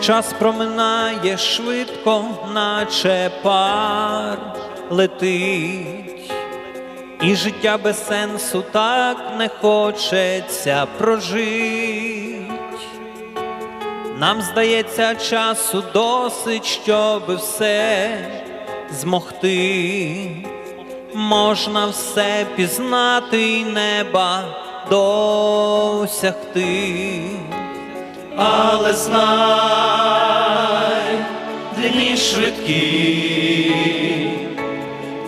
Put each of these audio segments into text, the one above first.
Час проминає швидко, наче пар летить, і життя без сенсу так не хочеться прожить. Нам здається, часу досить, щоб все змогти. Можна все пізнати й неба досягти. Але знай, дні швидкі,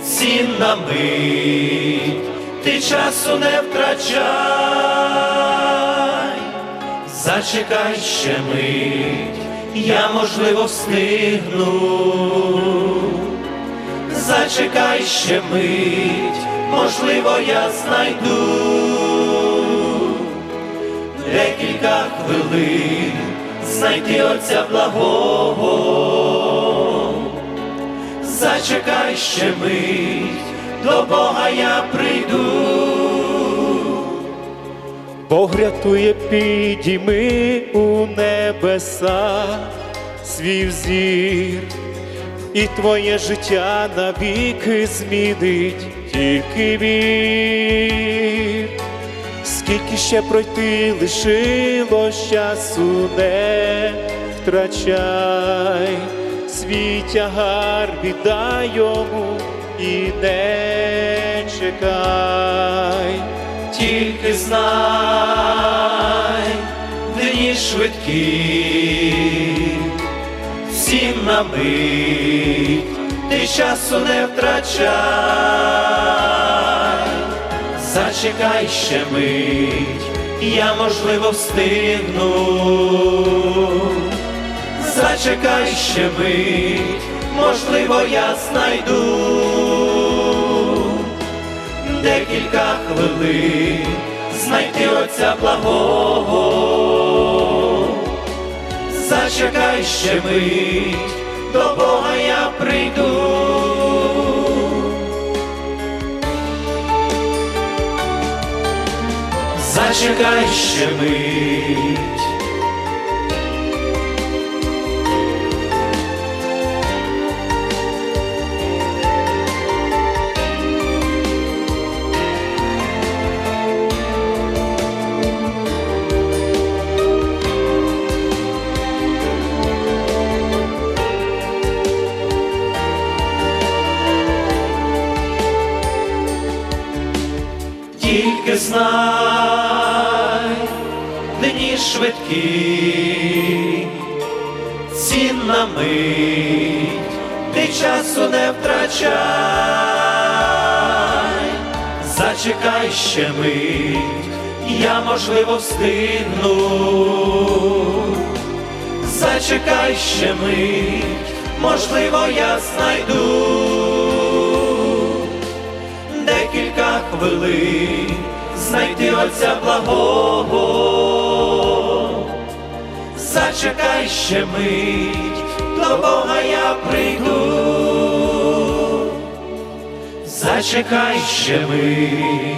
цінна мить, ти часу не втрачай, зачекай ще мить, я можливо встигну. Зачекай ще мить, можливо, я знайду декілька хвилин знайти Отця благого. Зачекай ще мить, до Бога я прийду. Бог рятує, підійми у небеса свій взір, і твоє життя навіки змінить тільки вір. Скільки ще пройти лишилось часу не втрачай, свій тягар віддай йому і не чекай. Тільки знай, дні швидкі, всім на мить, ти часу не втрачай, зачекай ще мить, я можливо встигну, зачекай ще мить, можливо, я знайду декілька хвилин знайти Отця благого. Зачекай ще мить, до Бога я прийду. Зачекай ще мить. тільки знай, швидкі, цінна мить, ти часу не втрачай, зачекай ще мить, я можливо встигну, зачекай ще мить, можливо, я знайду. Декілька хвилин знайти Отця благого. Зачекай ще мить, до Бога я прийду. Зачекай ще мить,